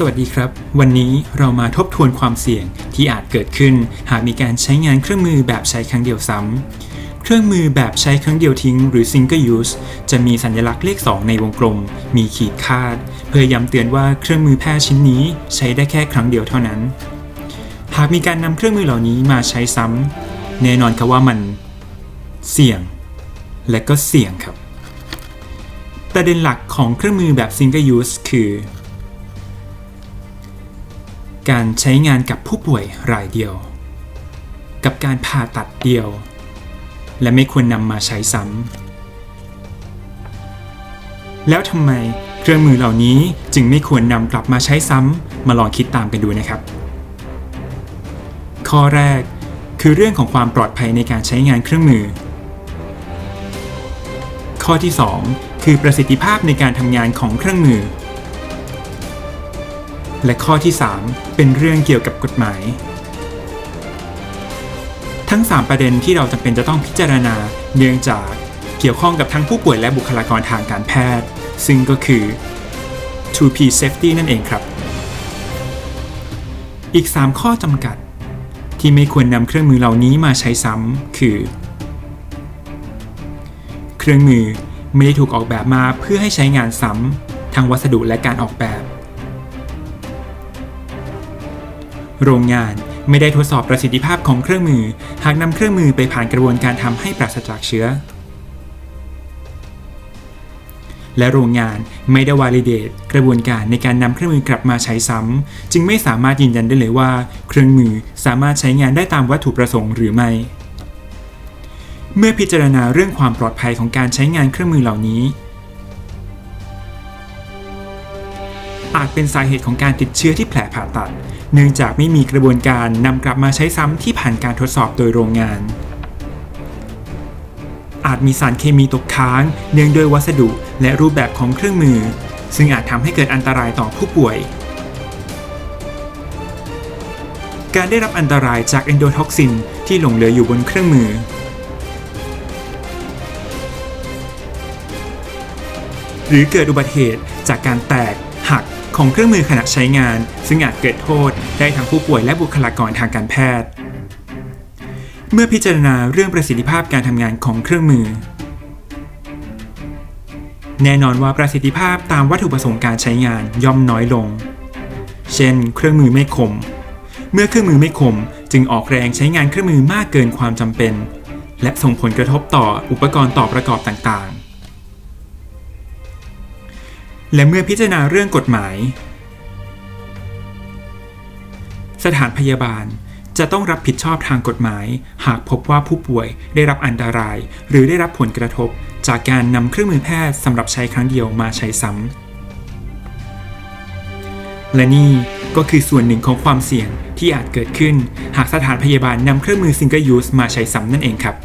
สวัสดีครับ วันนี้เรามาทบทวนความเสี่ยงที่อาจเกิดขึ้น หากมีการใช้งานเครื่องมือแบบใช้ครั้งเดียวซ้ำ เครื่องมือแบบใช้ครั้งเดียวทิ้ง หรือ single use จะมีสัญลักษณ์เลข 2 ในวงกลม มีขีดคาด เพื่อย้ำเตือนว่าเครื่องมือแพทย์ชิ้นนี้ใช้ได้แค่ครั้งเดียวเท่านั้น หากมีการนำเครื่องมือเหล่านี้มาใช้ซ้ำแน่นอนครับว่ามัน เสี่ยง และก็เสี่ยงครับประเด็นหลักของเครื่องมือแบบ single use คือ การใช้งานกับผู้ป่วยรายเดียว กับการผ่าตัดเดียว และไม่ควรนำมาใช้ซ้ำแล้วทำไมเครื่องมือเหล่านี้จึงไม่ควรนำกลับมาใช้ซ้ำมาลองคิดตามกันดูนะครับ ข้อแรกคือเรื่องของความปลอดภัยในการใช้งานเครื่องมือ ข้อที่ 2 คือประสิทธิภาพในการทำงานของเครื่องมือ และข้อที่ 3 เป็นเรื่องเกี่ยวกับกฎหมาย ทั้ง 3 ประเด็นที่เราจำเป็นจะต้องพิจารณาเนื่องจากเกี่ยวข้องกับทั้งผู้ป่วยและบุคลากรทางการแพทย์ ซึ่งก็คือ 2P safety นั่นเองครับ อีก 3 ข้อจำกัด ที่ไม่ควรนำเครื่องมือเหล่านี้มาใช้ซ้ำคือ เครื่องมือไม่ได้ถูกออกแบบมาเพื่อให้ใช้งานซ้ำทั้งวัสดุและการออกแบบ โรงงานไม่ได้ทดสอบประสิทธิภาพของเครื่องมือ หากนำเครื่องมือไปผ่านกระบวนการทำให้ปราศจากเชื้อ และโรงงานไม่ได้วาลิเดตกระบวนการในการนำเครื่องมือกลับมาใช้ซ้ำจึงไม่สามารถยืนยันได้เลยว่า เครื่องมือสามารถใช้งานได้ตามวัตถุประสงค์หรือไม่เมื่อพิจารณาเรื่องความปลอดภัยของการใช้งานเครื่องมือเหล่านี้ อาจเป็นสาเหตุของการติดเชื้อที่แผลผ่าตัด เนื่องจากไม่มีกระบวนการนำกลับมาใช้ซ้ำที่ผ่านการทดสอบโดยโรงงาน อาจมีสารเคมีตกค้าง เนื่องด้วยวัสดุและรูปแบบของเครื่องมือ ซึ่งอาจทำให้เกิดอันตรายต่อผู้ป่วย การได้รับอันตรายจากเอนโดท็อกซินที่หลงเหลืออยู่บนเครื่องมือหรือเกิดอุบัติเหตุจากการแตก หัก ของเครื่องมือขณะใช้งาน ซึ่งอาจเกิดโทษได้ทั้งผู้ป่วยและบุคลากรทางการแพทย์ เมื่อพิจารณาเรื่องประสิทธิภาพการทำงานของเครื่องมือ แน่นอนว่าประสิทธิภาพตามวัตถุประสงค์การใช้งานย่อมน้อยลง เช่น เครื่องมือไม่คม เมื่อเครื่องมือไม่คมจึงออกแรงใช้งานเครื่องมือมากเกินความจำเป็น และส่งผลกระทบต่ออุปกรณ์ต่อประกอบต่าง และเมื่อพิจารณาเรื่องกฎหมาย สถานพยาบาลจะต้องรับผิดชอบทางกฎหมาย หากพบว่าผู้ป่วยได้รับอันตราย หรือได้รับผลกระทบ จากการนำเครื่องมือแพทย์สำหรับใช้ครั้งเดียวมาใช้ซ้ำและนี่ก็คือส่วนหนึ่งของความเสี่ยงที่อาจเกิดขึ้น หากสถานพยาบาลนำเครื่องมือ single use มาใช้ซ้ำนั่นเองครับ